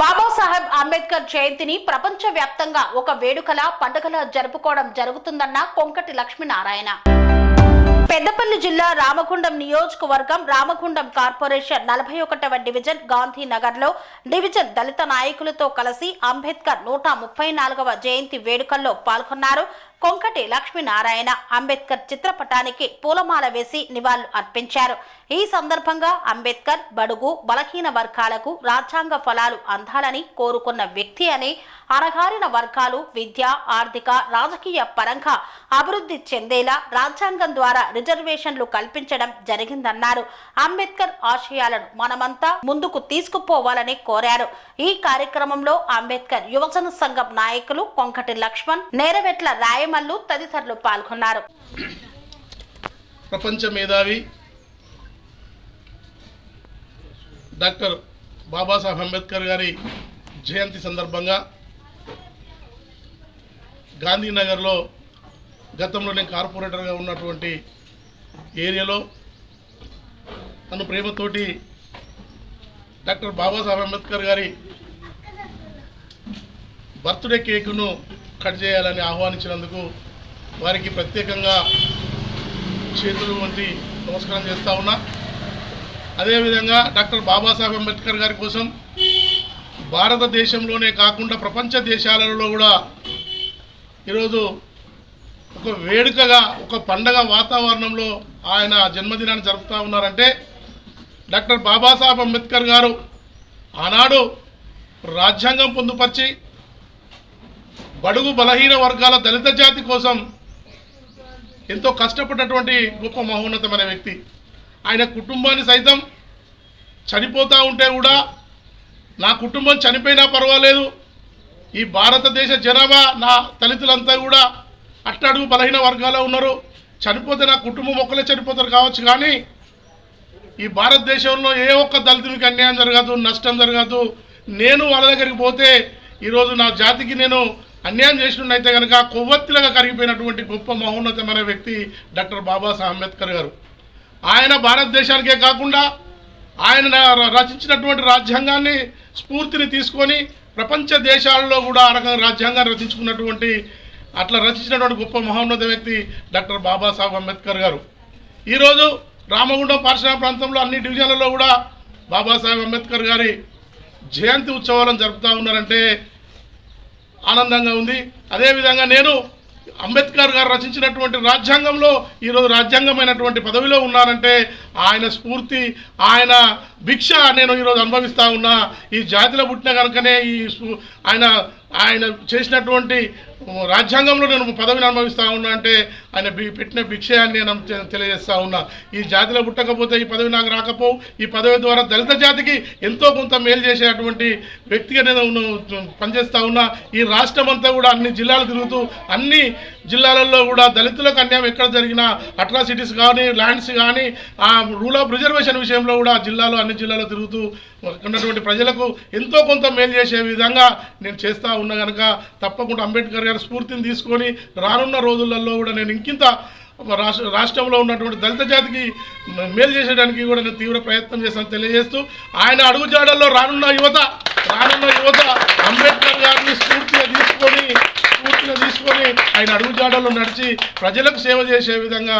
బాబాసాహెబ్ అంబేద్కర్ జయంతిని ప్రపంచ వ్యాప్తంగా ఒక వేడుకలా పండుగలా జరుపుకోవడం జరుగుతుందన్న కొంకటి లక్ష్మీనారాయణ. పెద్దపల్లి జిల్లా రామగుండం నియోజకవర్గం రామగుండం కార్పొరేషన్ నలభై ఒకటవ డివిజన్ గాంధీనగర్లో డివిజన్ దళిత నాయకులతో కలిసి అంబేద్కర్ నూట ముప్పై నాలుగవ జయంతి వేడుకల్లో పాల్గొన్నారు. కొంకటి లక్ష్మీనారాయణ అంబేద్కర్ చిత్రపటానికి పూలమాల వేసి నివాళులు అర్పించారు. ఈ సందర్భంగా అంబేద్కర్ బడుగు బలహీన వర్గాలకు రాజ్యాంగ ఫలాలు అందాలని కోరుకున్న వ్యక్తి అని అణగారిన వర్గాలు విద్య ఆర్థిక రాజకీయ పరంగా అభివృద్ధి చెందేలా రాజ్యాంగం ద్వారా రిజర్వేషన్లు కల్పించడం జరిగిందన్నారు. అంబేద్కర్ ఆశయాలను మనమంతా ముందుకు తీసుకుపోవాలని కోరారు. ఈ కార్యక్రమంలో అంబేద్కర్ యువజన సంఘం నాయకులు కొంకటి లక్ష్మణ్ నేరవెట్ల రాయమల్లు తదితరులు పాల్గొన్నారు. ప్రపంచ మేధావి డాక్టర్ బాబాసాహెబ్ అంబేద్కర్ గారి జయంతి సందర్భంగా గాంధీనగర్లో గతంలో నేను కార్పొరేటర్గా ఉన్నటువంటి ఏరియాలో నన్ను ప్రేమతోటి డాక్టర్ బాబాసాహెబ్ అంబేద్కర్ గారి బర్త్డే కేకును కట్ చేయాలని ఆహ్వానించినందుకు వారికి ప్రత్యేకంగా చేతులు వంటి నమస్కారం చేస్తూ ఉన్నా. అదేవిధంగా డాక్టర్ బాబాసాహెబ్ అంబేద్కర్ గారి కోసం భారతదేశంలోనే కాకుండా ప్రపంచ దేశాలలో కూడా ఈరోజు ఒక వేడుకగా ఒక పండగ వాతావరణంలో ఆయన జన్మదినాన్ని జరుపుతూ ఉన్నారంటే డాక్టర్ బాబాసాహెబ్ అంబేద్కర్ గారు ఆనాడు రాజ్యాంగం పొందుపరిచి బడుగు బలహీన వర్గాల దళిత జాతి కోసం ఎంతో కష్టపడినటువంటి గొప్ప మహోన్నతమైన వ్యక్తి. ఆయన కుటుంబాన్ని సైతం చనిపోతూ ఉంటే కూడా నా కుటుంబం చనిపోయినా పర్వాలేదు. ఈ భారతదేశ జనాభా నా దళితులంతా కూడా అట్టడుగు బలహీన వర్గాల్లో ఉన్నారు. చనిపోతే నా కుటుంబం ఒక్కలే చనిపోతారు కావచ్చు కానీ ఈ భారతదేశంలో ఏ ఒక్క దళితునికి అన్యాయం జరగదు నష్టం జరగదు. నేను వాళ్ళ దగ్గరికి పోతే ఈరోజు నా జాతికి నేను అన్యాయం చేసినట్టయితే కనుక కొవ్వొత్తిలుగా కరిగిపోయినటువంటి గొప్ప మహోన్నతమైన వ్యక్తి డాక్టర్ బాబాసాహెబ్ అంబేద్కర్ గారు. ఆయన భారతదేశానికే కాకుండా ఆయన రచించినటువంటి రాజ్యాంగాన్ని స్ఫూర్తిని తీసుకొని ప్రపంచ దేశాల్లో కూడా ఆ రకంగా రాజ్యాంగాన్ని రచించుకున్నటువంటి అట్లా రచించినటువంటి గొప్ప మహోన్నత వ్యక్తి డాక్టర్ బాబాసాహెబ్ అంబేద్కర్ గారు. ఈరోజు రామగుండం పారిశ్రామిక ప్రాంతంలో అన్ని డివిజన్లలో కూడా బాబాసాహెబ్ అంబేద్కర్ గారి జయంతి ఉత్సవాలను జరుపుతూ ఉన్నారంటే ఆనందంగా ఉంది. అదేవిధంగా నేను అంబేద్కర్ గారు రచించినటువంటి రాజ్యాంగంలో ఈరోజు రాజ్యాంగమైనటువంటి పదవిలో ఉన్నానంటే ఆయన స్ఫూర్తి ఆయన భిక్ష నేను ఈరోజు అనుభవిస్తూ ఉన్నా. ఈ జాతిలో పుట్టిన కనుకనే ఈ ఆయన ఆయన చేసినటువంటి రాజ్యాంగంలో నేను పదవిని అనుభవిస్తూ ఉన్నా అంటే ఆయన బి- పెట్టిన భిక్షయాన్ని నేను తె- తెలియజేస్తా ఉన్నా. ఈ జాతిలో పుట్టకపోతే ఈ పదవి నాకు రాకపోవు. ఈ పదవి ద్వారా దళిత జాతికి ఎంతో కొంత మేలు చేసేటువంటి వ్యక్తిగా నేను పనిచేస్తూ పనిచేస్తా ఉన్నా. ఈ రాష్ట్రం అంతా కూడా అన్ని జిల్లాలు తిరుగుతూ అన్ని జిల్లాలలో కూడా దళితులకు అన్యాయం ఎక్కడ జరిగినా అట్రాసిటీస్ కానీ ల్యాండ్స్ కానీ ఆ రూల్ ఆఫ్ రిజర్వేషన్ విషయంలో కూడా జిల్లాలో అన్ని జిల్లాలో తిరుగుతూ ఉన్నటువంటి ప్రజలకు ఎంతో కొంత మేలు చేసే విధంగా నేను చేస్తూ ఉన్నా కనుక తప్పకుండా అంబేద్కర్ గారి స్ఫూర్తిని తీసుకొని రానున్న రోజులలో కూడా నేను ఇంకింత రాష్ట్ర రాష్ట్రంలో ఉన్నటువంటి దళిత జాతికి మేలు చేసేయడానికి కూడా నేను తీవ్ర ప్రయత్నం చేస్తాను తెలియజేస్తూ ఆయన అడుగుజాడల్లో రానున్న యువత రానున్న యువత అంబేద్కర్ గారిని స్ఫూర్తిగా తీసుకొని స్ఫూర్తిగా తీసుకొని ఆయన అడుగుజాడల్లో నడిచి ప్రజలకు సేవ చేసే విధంగా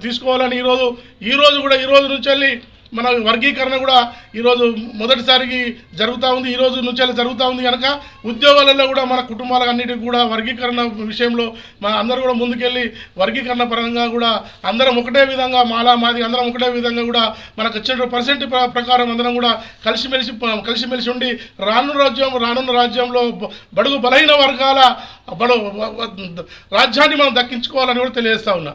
తీసుకోవాలని ఈరోజు ఈరోజు కూడా ఈ రోజు నుంచి వెళ్ళి మన వర్గీకరణ కూడా ఈరోజు మొదటిసారికి జరుగుతూ ఉంది ఈరోజు నుంచి అలా జరుగుతూ ఉంది కనుక ఉద్యోగాలలో కూడా మన కుటుంబాలకు అన్నిటికీ కూడా వర్గీకరణ విషయంలో మన అందరూ కూడా ముందుకెళ్ళి వర్గీకరణ పరంగా కూడా అందరం ఒకటే విధంగా మాలా మాది అందరం ఒకటే విధంగా కూడా మనకు వచ్చిన పర్సెంట్ ప్రకారం అందరం కూడా కలిసిమెలిసి కలిసిమెలిసి ఉండి రానున్న రాజ్యం రానున్న రాజ్యంలో బడుగు బలహీన వర్గాల బడు రాజ్యాన్ని మనం దక్కించుకోవాలని కూడా తెలియజేస్తా ఉన్నా.